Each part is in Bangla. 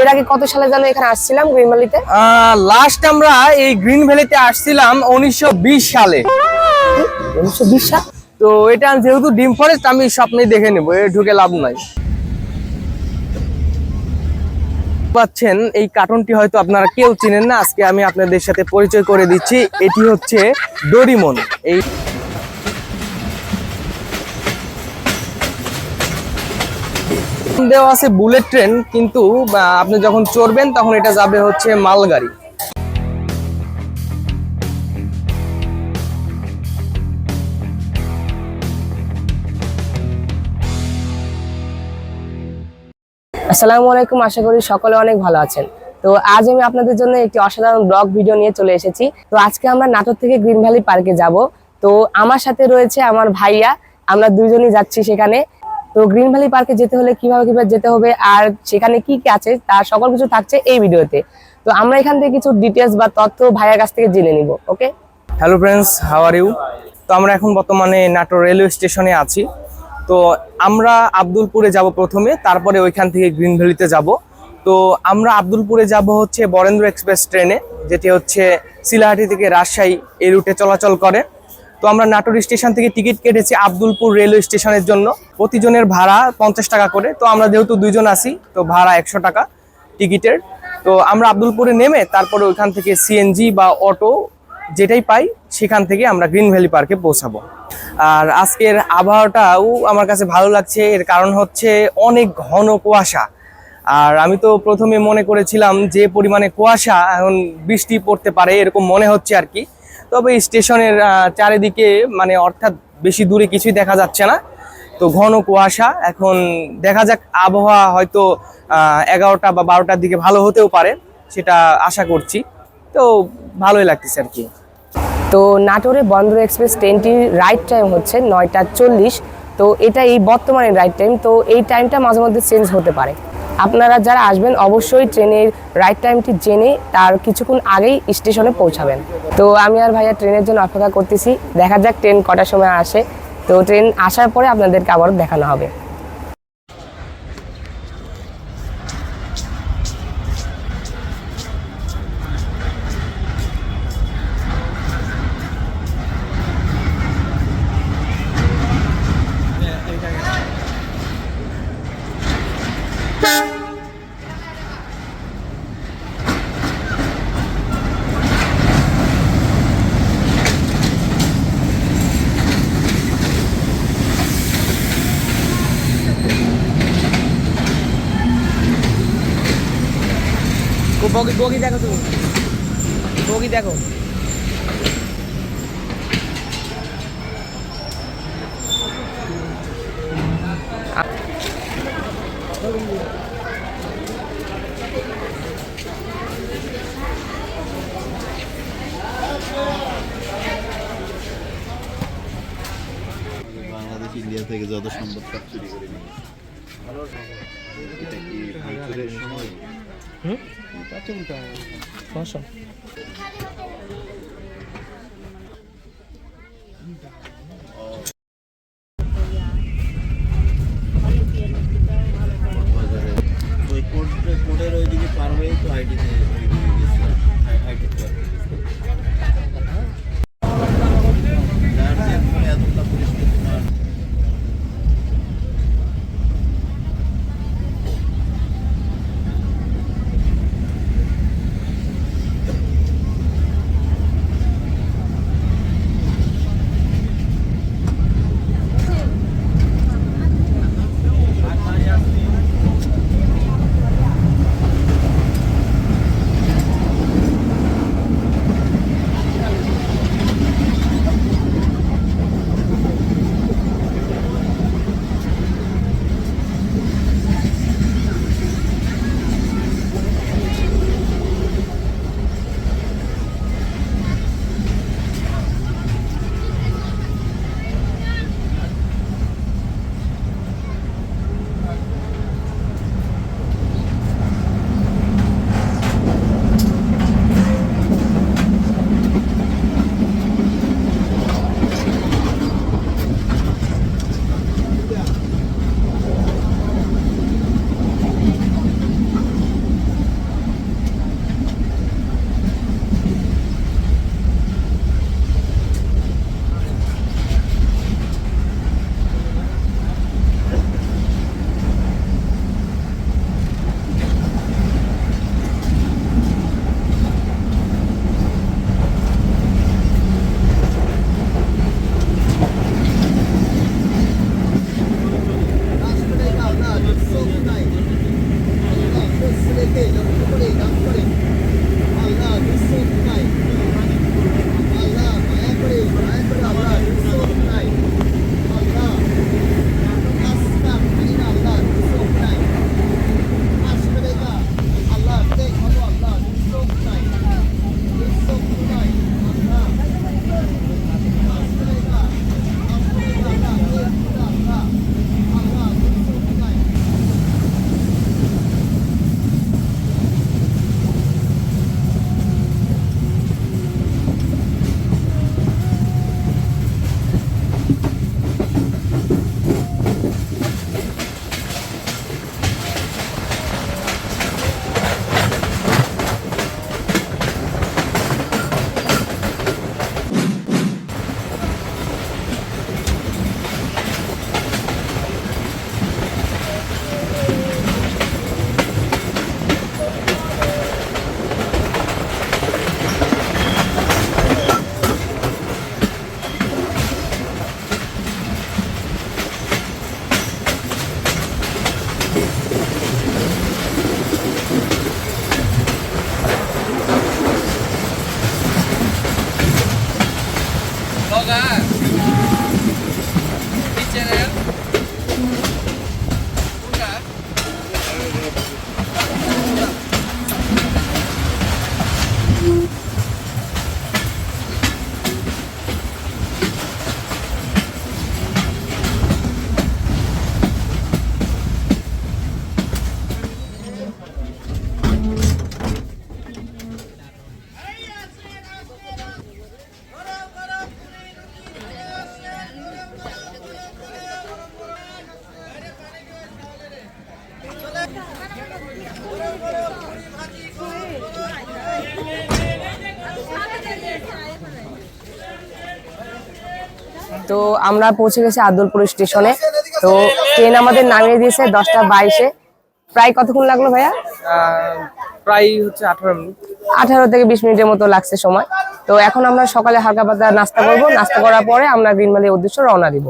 এর আগে কত সালে জানো এখানে আসছিলাম গ্রিন ভ্যালিতে? লাস্ট আমরা এই গ্রিন ভ্যালিতে আসছিলাম উনিশশো বিশ সালে। উনিশশো বিশ সাল? তো এটা যেহেতু ডিম ফরেস্ট আমি স্বপ্নে দেখে নেব এ ঢুকে লাভ নাই। পাচ্ছেন এই কার্টুনটি হয়তো আপনারা কেউ চিনেন না আজকে আমি আপনাদের সাথে পরিচয় করে দিচ্ছি এটি হচ্ছে ডোরিমন। এই দেওয়া আছে বুলেট ট্রেন কিন্তু আপনি যখন চড়বেন তখন এটা যাবে হচ্ছে মালগাড়ি। আসসালামু আলাইকুম, আশা করি সকলে অনেক ভালো আছেন। তো আজ আমি আপনাদের জন্য একটি অসাধারণ ব্লগ ভিডিও নিয়ে চলে এসেছি। তো আজকে আমরা নাটোর থেকে গ্রিন ভ্যালি পার্কে যাব। তো আমার সাথে রয়েছে আমার ভাইয়া, আমরা দুজনই যাচ্ছি সেখানে। তো গ্রিন ভ্যালি পার্কে যেতে হলে কীভাবে কীভাবে যেতে হবে আর সেখানে কি কি আছে, তার সকল কিছু থাকছে এই ভিডিওতে। তো আমরা এখান থেকে কিছু ডিটেলস বা তথ্য ভাইয়ার কাছ থেকে জেনে নিব okay hello friends how are you তো আমরা এখন বর্তমানে নাটোর রেলওয়ে স্টেশনে আছি। তো আমরা আব্দুলপুরে যাব প্রথমে, তারপরে ওইখান থেকে গ্রিন ভ্যালিতে যাব। তো আমরা আব্দুলপুরে যাব হচ্ছে বরেন্দ্র এক্সপ্রেস ট্রেনে, যেটি হচ্ছে শিলাহাটি থেকে রাজশাহী এই রুটে চলাচল করে। তো আমরা নাটোর স্টেশন থেকে টিকিট কেটেছি আব্দুলপুর রেলওয়ে স্টেশনের জন্য। প্রতিজনের ভাড়া পঞ্চাশ টাকা করে। তো আমরা যেহেতু দুজন আছি, তো ভাড়া একশো টাকা টিকিটের। তো আমরা আব্দুলপুরে নেমে তারপরে ওইখান থেকে সিএনজি বা অটো যেটাই পাই, সেখান থেকে আমরা গ্রিন ভ্যালি পার্কে পৌঁছাবো। আর আজকের আবহাওয়াটাও আমার কাছে ভালো লাগছে। এর কারণ হচ্ছে অনেক ঘন কুয়াশা। আর আমি তো প্রথমে মনে করেছিলাম যে পরিমাণে কুয়াশা, এখন বৃষ্টি পড়তে পারে, এরকম মনে হচ্ছে আর কি। তবে স্টেশনের চারিদিকে মানে অর্থাৎ বেশি দূরে কিছুই দেখা যাচ্ছে না। তো ঘন কুয়াশা, এখন দেখা যাক আবহাওয়া হয়তো এগারোটা বা বারোটার দিকে ভালো হতেও পারে, সেটা আশা করছি। তো ভালোই লাগতেছে আর কি। তো নাটোরে বন্দর এক্সপ্রেস ট্রেনটির রাইট টাইম হচ্ছে নয়টা চল্লিশ। তো এটা এই বর্তমানে রাইট টাইম, তো এই টাইমটা মাঝে মধ্যে চেঞ্জ হতে পারে। আপনারা যারা আসবেন, অবশ্যই ট্রেনের রাইট টাইমটি জেনে তার কিছুক্ষণ আগেই স্টেশনে পৌঁছাবেন। তো আমি আর ভাইয়া ট্রেনের জন্য অপেক্ষা করতেছি। দেখা যাক ট্রেন কটার সময় আসে। তো ট্রেন আসার পরে আপনাদেরকে আবারও দেখানো হবে। বগি দেখো তুমি। বগি দেখো। বাংলাদেশ ইন্ডিয়া থেকে যত সম্পদ সব চুরি করে। নিয়ে 这个多少 তো আমরা পৌঁছে গেছি আব্দুলপুর স্টেশনে। তো ট্রেন আমাদের নামিয়ে দিয়েছে দশটা বাইশে। প্রায় কতক্ষণ লাগল ভাইয়া? প্রায় হচ্ছে আঠারো মিনিট। আঠারো থেকে বিশ মিনিটের মতো লাগছে সময়। তো এখন আমরা সকালে হালকা পাতা নাস্তা করব। নাস্তা করার পরে আমরা গ্রিন ভ্যালির উদ্দেশ্যে রওনা দিব।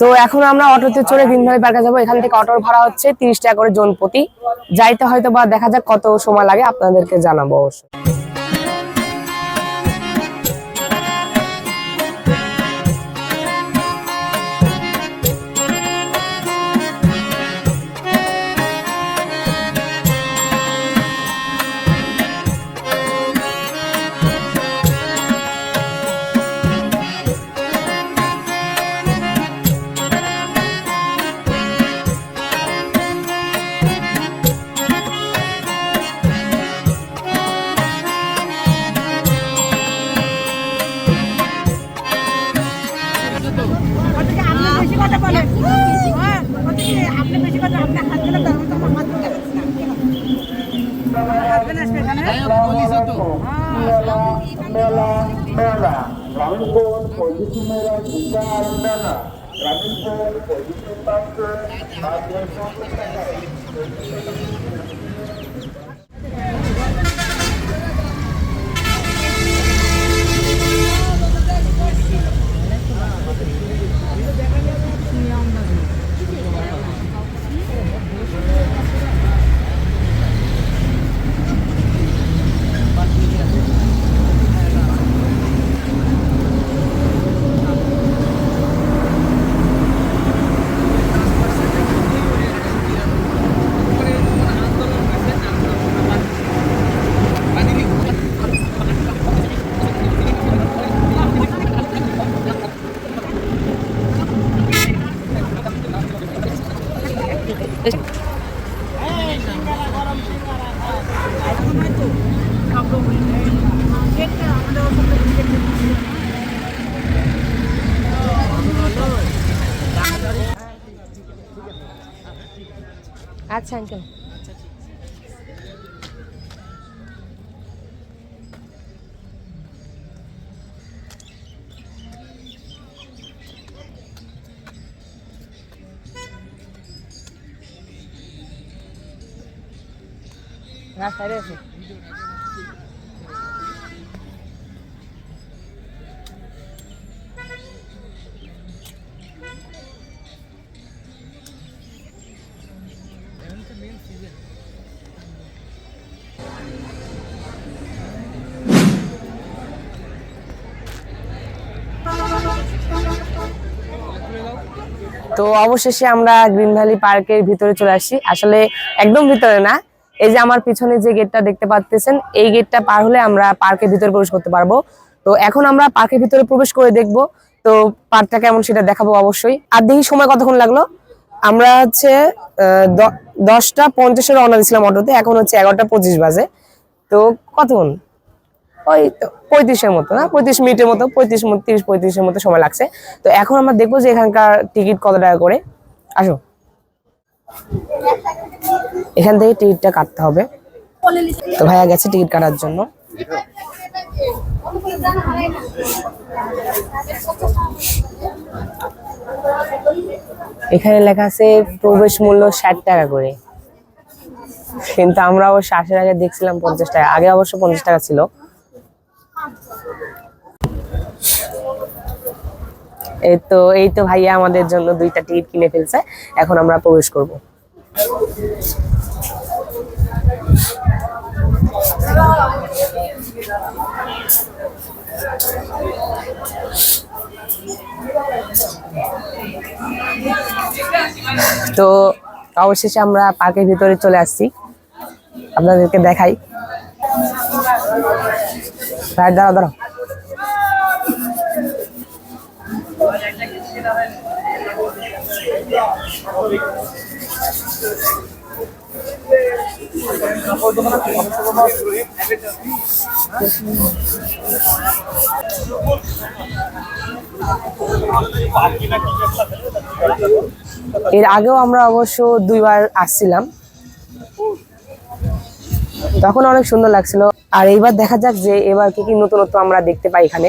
তো এখন আমরা অটোতে চড়ে ভাই পার্কে যাব। এখান থেকে অটোর ভাড়া হচ্ছে তিরিশ টাকা করে জন প্রতি যাইতে হয়তো বা দেখা যাক কত সময় লাগে, আপনাদেরকে জানাব অবশ্য আচ্ছা আঙ্কেল রাস্তায় রয়েছে তো অবশেষে আমরা গ্রিন ভ্যালি পার্কের ভিতরে চলে আসি। আসলে একদম ভিতরে না, এই যে আমার পিছনে যে গেটটা দেখতে পাচ্ছেন এই গেটটা পার হলে আমরা পার্কের ভিতরে প্রবেশ করতে পারব। তো এখন আমরা পার্কের ভিতরে প্রবেশ করে দেখব। তো পার্কটা কেমন সেটা দেখাবো অবশ্যই। আর দেখি সময় কতক্ষণ লাগল? আমরা হচ্ছে দশটা পঞ্চাশে রওনা দিয়েছিলাম অটোতে, এখন হচ্ছে এগারোটা পঁচিশ বাজে। তো কতক্ষণ? ওই পঁয়ত্রিশের মতো, না? পঁয়ত্রিশ মিনিটের মতো, পঁয়ত্রিশ তিরিশ, পঁয়ত্রিশের মতো সময় লাগছে। তো এখন আমরা দেখব যে এখানকার টিকিট কত টাকা করে। আসো। এখান থেকে টিকিটটা কাটতে হবে। তো ভাইয়া গেছে টিকিট কাটার জন্য। এখানে লেখা আছে, প্রবেশ মূল্য ষাট টাকা করে। কিন্তু আমরা অবশ্য আসার আগে দেখছিলাম পঞ্চাশ টাকা। আগে অবশ্য পঞ্চাশ টাকা ছিল। তো, এই তো ভাইয়া আমাদের জন্য দুইটা টিকিট কিনে ফেলছে। এখন আমরা প্রবেশ করব। তো অবশেষে আমরা পার্কের ভিতরে চলে আসছি। আপনাদেরকে দেখাই। দাঁড়াও দাঁড়াও। এর আগেও আমরা অবশ্য দুইবার আসছিলাম। তখন অনেক সুন্দর লাগছিল। আর এইবার দেখা যাক যে এবার কি কি নতুনত্ব আমরা দেখতে পাই এখানে।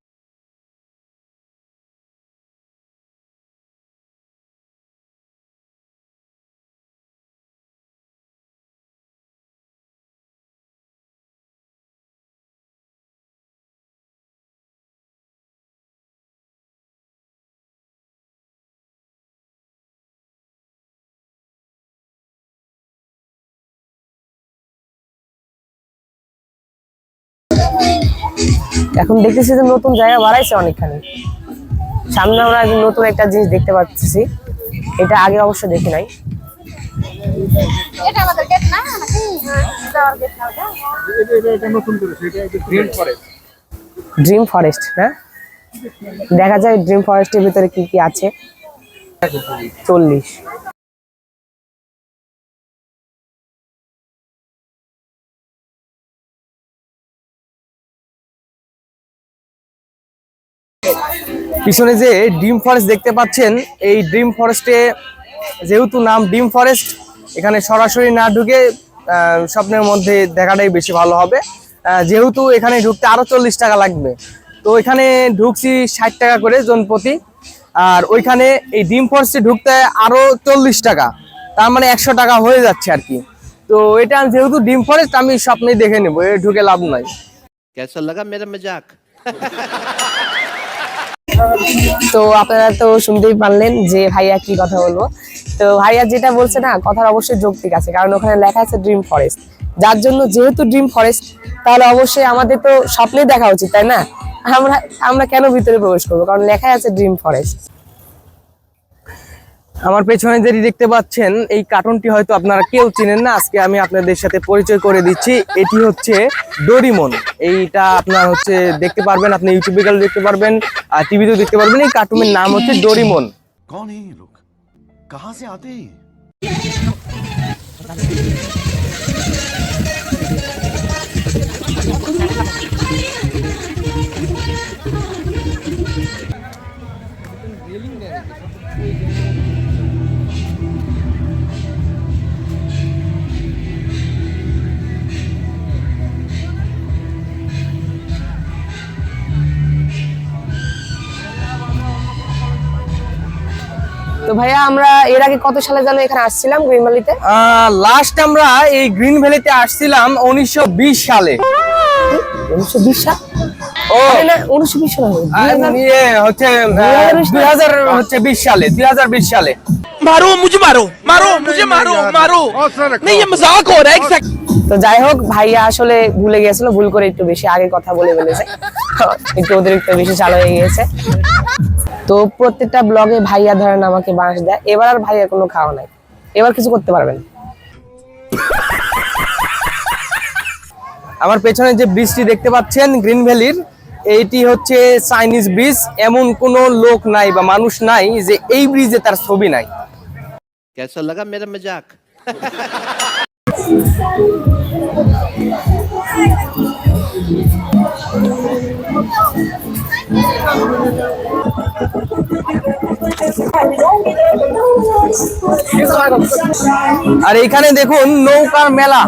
এখন দেখতেছি যে নতুন জায়গা বাড়াইছে অনেকখানি। সামনে আমরা নতুন একটা জিনিস দেখতে পাচ্ছি। এটা আগে অবশ্য দেখি নাই। এটা আমাদের গেট না নাকি? এটা আমার গেট না ওটা ড্রিম ফরেস্ট না? দেখা যায় ড্রিম ফরেস্টের ভিতরে কি কি আছে? চল্লিশ। পিছনে যে ডিম ফরেস্ট দেখতে পাচ্ছেন, এই ডিম ফরেস্টে যেহেতু নাম ডিম ফরেস্ট এখানে সরাসরি না ঢুকে স্বপ্নের মধ্যে দেখাটাই বেশি ভালো হবে। যেহেতু এখানে ঢুকতে আরও চল্লিশ টাকা লাগবে। তো এখানে ঢুকছি ষাট টাকা করে জন প্রতি। আর ওইখানে এই ডিম ফরেস্টে ঢুকতে আরও চল্লিশ টাকা। তার মানে একশো টাকা হয়ে যাচ্ছে আর কি। তো এটা যেহেতু ডিম ফরেস্ট আমি স্বপ্নেই দেখে নেব ঢুকে লাভ নাই। কেসা লাগা মেরা মজাক তো আপনারা তো শুনতেই পারলেন যে ভাইয়া কি কথা বলব। তো ভাইয়া যেটা বলছে না, কথার অবশ্যই যৌক্তিক আছে, কারণ ওখানে লেখা আছে ড্রিম ফরেস্ট যার জন্য যেহেতু ড্রিম ফরেস্ট তাহলে অবশ্যই আমাদের তো স্বপ্নে দেখা উচিত, তাই না? আমরা আমরা কেন ভিতরে প্রবেশ করব? কারণ লেখাই আছে ড্রিম ফরেস্ট আমার পেছনে যেটি দেখতে পাচ্ছেন, এই কার্টুনটি হয়তো আপনারা কেউ চিনেন না। আজকে আমি আপনাদের সাথে পরিচয় করে দিচ্ছি। এটি হচ্ছে ডোরিমন এইটা আপনার হচ্ছে দেখতে পারবেন, আপনি ইউটিউবে গেলে দেখতে পারবেন, আর টিভিতেও দেখতে পারবেন। এই কার্টুনের নাম হচ্ছে ডোরিমন Thank you. তো ভাইয়া আমরা এর আগে কত সালে জানো এখানে আসছিলাম গ্রিন ভ্যালিতে লাস্ট আমরা এই গ্রিন ভ্যালিতে আসছিলাম উনিশশো বিশ সালে। উনিশশো সাল? ও। ইয়ে হচ্ছে বিশ সালে। দুই হাজার বিশ সালে মারো তো যাই হোক ভাইয়া আসলে ভুলে গেছিল ভুল করে একটু বেশি আগে কথা বলে ফেলেছে। একটু অতিরিক্ত বেশি চালু হয়ে গিয়েছে। তো প্রত্যেকটা ব্লগে ভাইয়া ধরেন আমাকে বাঁশ দেয়। এবার আর ভাইয়া কোনো খাওয়া নাই। এবার কিছু করতে পারবেন। আমার পেছনে যে ব্রিজটি দেখতে পাচ্ছেন গ্রিন ভ্যালির এইটি হচ্ছে চাইনিজ ব্রিজ এমন কোনো লোক নাই বা মানুষ নাই যে এই ব্রিজে তার ছবি নাই। কেসা লাগা মজাক Thank you. আর এখানে দেখুন নৌকার মেলা।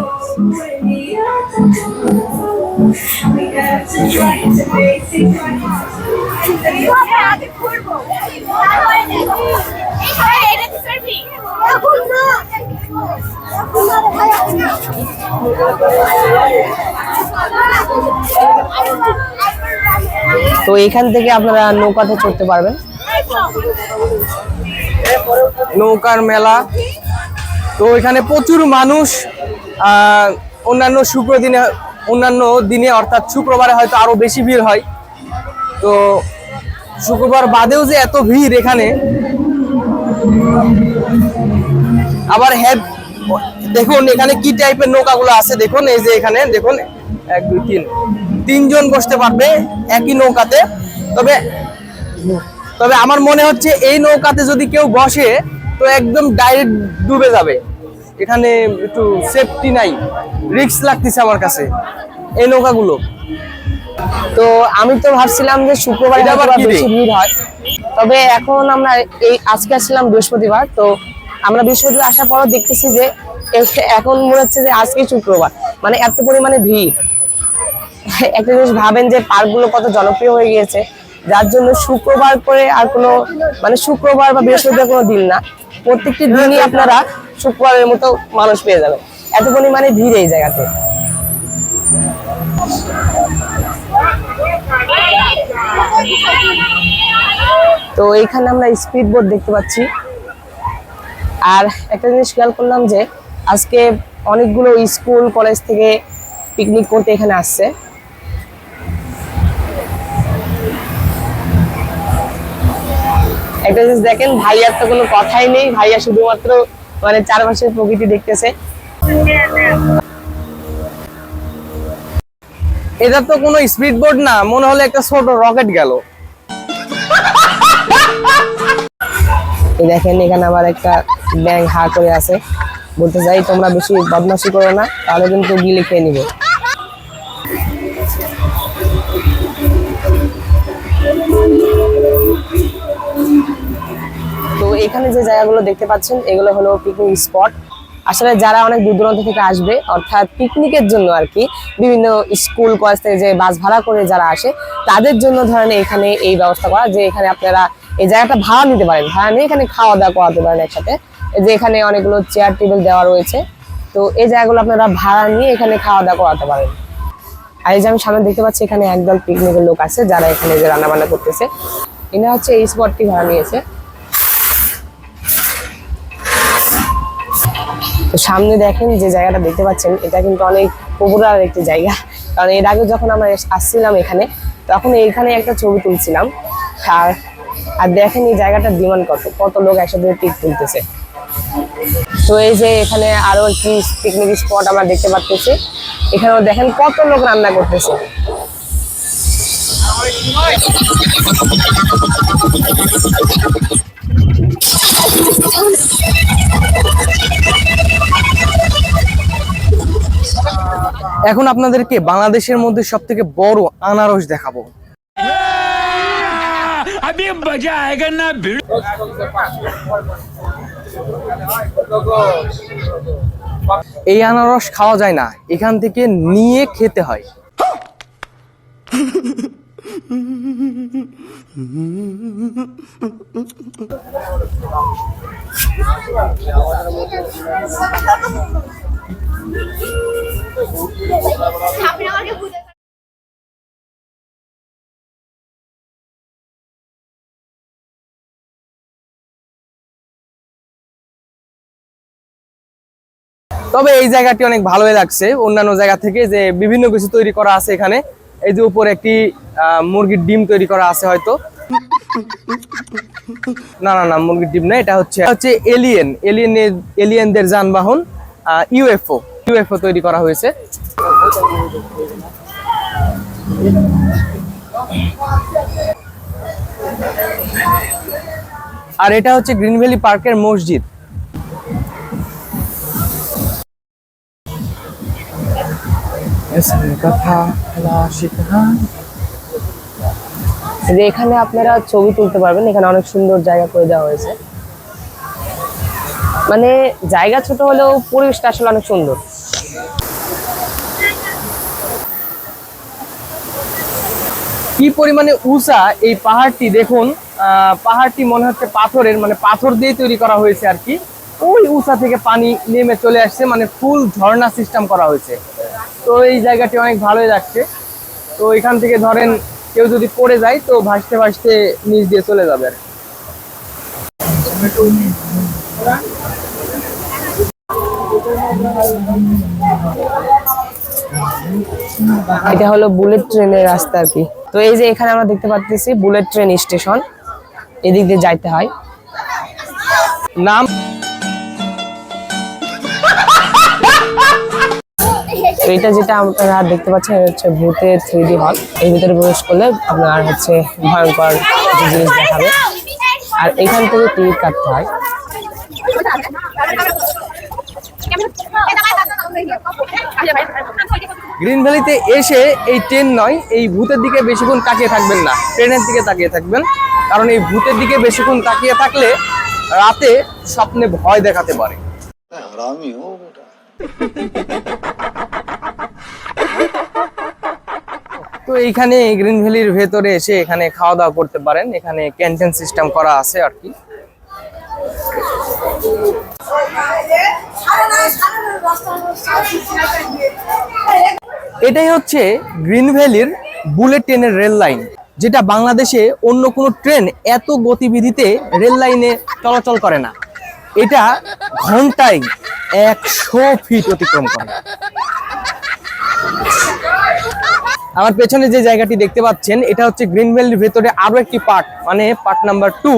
তো এখন থেকে আপনারা নৌকাতে চড়তে পারবেন। নৌকার মেলা। তো এখানে প্রচুর মানুষ অন্যান্য শুক্র দিনে অন্যান্য দিনে, অর্থাৎ শুক্রবারে হয়তো আরও বেশি ভিড় হয়। তো শুক্রবার বাদেও যে এত ভিড় এখানে, আবার হ্যাঁ দেখুন এখানে কি টাইপের নৌকাগুলো আছে, দেখুন, এই যে এখানে, দেখুন, এক, দুই, তিন। তিনজন বসতে পারবে একই নৌকাতে। তবে তবে আমার মনে হচ্ছে এই নৌকাতে যদি কেউ বসে তো একদম ডাইরেক্ট ডুবে যাবে। এখানে একটু সেফটি নাই রিক্স লাগতেছে আমার কাছে এই নৌকাগুলো। তো আমি তো ভাবছিলাম যে শুক্রবার? বেশি ভিড় হয়। তবে এখন আমরা এই আজকে আসছিলাম বৃহস্পতিবার তো আমরা বৃহস্পতিবার আসার পরও দেখতেছি যে এখন মনে হচ্ছে যে আজকে শুক্রবার। মানে এত পরিমাণে ভিড়। একটা জিনিস ভাবেন যে পার্কগুলো কত জনপ্রিয় হয়ে গিয়েছে, যার জন্য শুক্রবার করে আর কোনো মানে শুক্রবার বা বৃহস্পতিবার কোনো দিন না, প্রত্যেকটি দিনই আপনারা শুক্রবারের মতো মানুষ পেয়ে যাবেন। এত পরিমাণে ভিড় এই জায়গাতে। তো এইখানে আমরা স্পিড বোট দেখতে পাচ্ছি। আর একটা জিনিস খেয়াল করলাম যে, আজকে অনেকগুলো স্কুল, কলেজ থেকে পিকনিক করতে এখানে আসছে। একটা জিনিস দেখেন, ভাইয়ার তো কোনো কথাই নেই। ভাইয়া শুধুমাত্র মানে চারপাশের প্রকৃতি দেখতেছে। এটা তো কোনো স্পিড বোর্ড না, মনে হলো একটা ছোট রকেট গেল। দেখেন, এখানে আবার একটা ব্যাং হা করে আছে। বলতে যাই, তোমরা বেশি বদমাশি করো না, তাহলে কিন্তু গিলে খেয়ে নিবে। এখানে যে জায়গাগুলো দেখতে পাচ্ছেন, এগুলো হলো পিকনিক স্পট আসলে যারা অনেক দূর দূরান্ত থেকে আসবে, অর্থাৎ পিকনিকের জন্য আর কি, বিভিন্ন স্কুল কলেজ থেকে যে বাস ভাড়া করে যারা আসে, তাদের জন্য ধরেন এখানে এই ব্যবস্থা করা, যে এখানে আপনারা এই জায়গাটা ভাড়া নিতে পারেন। ভাড়া নিয়ে এখানে খাওয়া দাওয়া করাতে পারেন একসাথে। যে এখানে অনেকগুলো চেয়ার টেবিল দেওয়া রয়েছে। তো এই জায়গাগুলো আপনারা ভাড়া নিয়ে এখানে খাওয়া দাওয়া করাতে পারেন। আর এই যে আমি সামনে দেখতে পাচ্ছি, এখানে একদল পিকনিকের লোক আছে, যারা এখানে যে রান্না বান্না করতেছে। এরা হচ্ছে এই স্পটটি ভাড়া নিয়েছে। সামনে দেখেন যে জায়গাটা দেখতে পাচ্ছেন, এটা কিন্তু অনেক পপুলার একটি জায়গা। কারণ এর আগে যখন আমরা আসছিলাম এখানে, তখন এইখানে একটা ছবি তুলছিলাম। আর আর দেখেন এই জায়গাটার ডিমান্ড কত কত লোক একসাথে পিক তুলতেছে তো এই যে এখানে আরও একটি পিকনিক স্পট আমরা দেখতে পাচ্ছি। এখানেও দেখেন কত লোক রান্না করতেছে। এখন আপনাদেরকে বাংলাদেশের মধ্যে সব থেকে বড় আনারস দেখাবো। এই আনারস খাওয়া যায় না এখান থেকে নিয়ে খেতে হয়। তবে এই জায়গাটি অনেক ভালোই লাগছে। অন্যান্য জায়গা থেকে যে বিভিন্ন কিছু তৈরি করা আছে এখানে, এই যে উপরে একটি মুরগির ডিম তৈরি করা আছে হয়তো। না না না, মুরগির ডিম না, এটা হচ্ছে হচ্ছে এলিয়েন, এলিয়েনের, এলিয়েনদের যানবাহন ইউএফও। ইউএফও তৈরি করা হয়েছে। আর এটা হচ্ছে গ্রিন ভ্যালি পার্কের মসজিদ। যে এখানে আপনারা ছবি তুলতে পারবেন এখানে অনেক সুন্দর জায়গা করে দেওয়া হয়েছে। মানে জায়গা ছোট হলেও পরিবেশটা আসলে অনেক সুন্দর। কি পরিমাণে উঁচা এই পাহাড়টি দেখুন পাহাড়টি মনে হচ্ছে পাথরের মানে পাথর দিয়ে তৈরি করা হয়েছে আর কি। ওই উঁচা থেকে পানি নেমে চলে আসছে মানে ফুল ঝর্ণা সিস্টেম করা হয়েছে। তো এই জায়গাটি অনেক ভালোই লাগছে। তো এখান থেকে ধরেন কেউ যদি পড়ে যায়, তো ভাসতে ভাসতে নিচ দিয়ে চলে যাবে আর এটা হলো বুলেট ট্রেনের রাস্তা আর কি। তো এই যে এখানে আমরা দেখতে পাচ্ছি বুলেট ট্রেন স্টেশন। এদিক দিয়ে যাইতে হয়। নাম? এটা যেটা আপনারা দেখতে পাচ্ছেন হচ্ছে ভূতের থ্রি হল। এর ভিতরে প্রবেশ করলে আপনার হচ্ছে ভয়ঙ্কর জিনিস দেখাবে। আর এখান থেকে টিকিট কাটতে হয়। গ্রিন ভ্যালিতে এসে এই ট্রেন নয়, এই ভূতের দিকে বেশিক্ষণ তাকিয়ে থাকবেন না। ট্রেনের দিকে তাকিয়ে থাকবেন। কারণ এই ভূতের দিকে বেশিক্ষণ তাকিয়ে থাকলে রাতে স্বপ্নে ভয় দেখাতে পারে। তো এইখানে গ্রিন ভ্যালির ভেতরে এসে এখানে খাওয়া দাওয়া করতে পারেন। এখানে ক্যান্টিন সিস্টেম করা আছে আর কি। এটাই হচ্ছে গ্রিন ভ্যালির বুলেট ট্রেনের রেল লাইন, যেটা বাংলাদেশে অন্য কোনো ট্রেন এত গতিবিধিতে রেল লাইনে চলাচল করে না। এটা ঘন্টায় একশো ফিট অতিক্রম করে। আমার পেছনে যে জায়গাটি দেখতে পাচ্ছেন, এটা হচ্ছে গ্রিন ভ্যালির ভেতরে আরও একটি পার্ট মানে পার্ট নাম্বার টু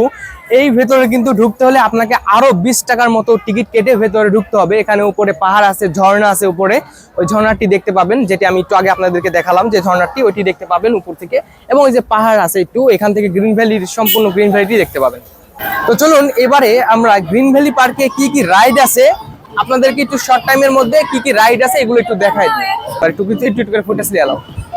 এই ভেতরে কিন্তু ঢুকতে হলে আপনাকে আরও বিশ টাকার মতো টিকিট কেটে ভেতরে ঢুকতে হবে। এখানে উপরে পাহাড় আছে, ঝর্ণা আছে উপরে। ওই ঝর্ণাটি দেখতে পাবেন, যেটি আমি একটু আগে আপনাদেরকে দেখালাম যে ঝর্ণাটি, ওইটি দেখতে পাবেন উপর থেকে। এবং ওই যে পাহাড় আছে একটু, এখান থেকে গ্রিন ভ্যালির সম্পূর্ণ গ্রিন ভ্যালিটি দেখতে পাবেন। তো চলুন, এবারে আমরা গ্রিন ভ্যালি পার্কে কি কি রাইড আছে, আপনাদেরকে একটু শর্ট টাইমের মধ্যে কি কি রাইড আছে, এগুলো একটু দেখাই দিই। একটু একটু করে ফুটেজ দিয়ে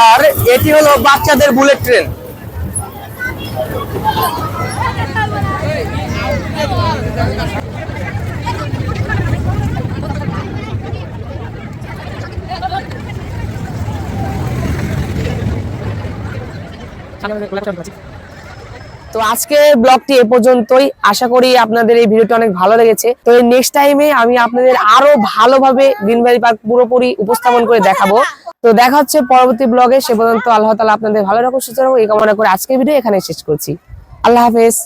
আর এটি হলো বাচ্চাদের বুলেট ট্রেন। তো আজকে ব্লগটি এ পর্যন্তই। আশা করি আপনাদের এই ভিডিওটি অনেক ভালো লেগেছে। তো নেক্সট টাইমে আমি আপনাদের আরও ভালোভাবে গ্রিন ভ্যালি পার্ক পুরোপুরি উপস্থাপন করে দেখাবো। তো দেখা হচ্ছে পরবর্তী ব্লগে সে পর্যন্ত আল্লাহ তালা আপনাদের ভালো রকম রাখুন এই কামনা করে আজকের ভিডিও এখানে শেষ করছি। আল্লাহ হাফেজ।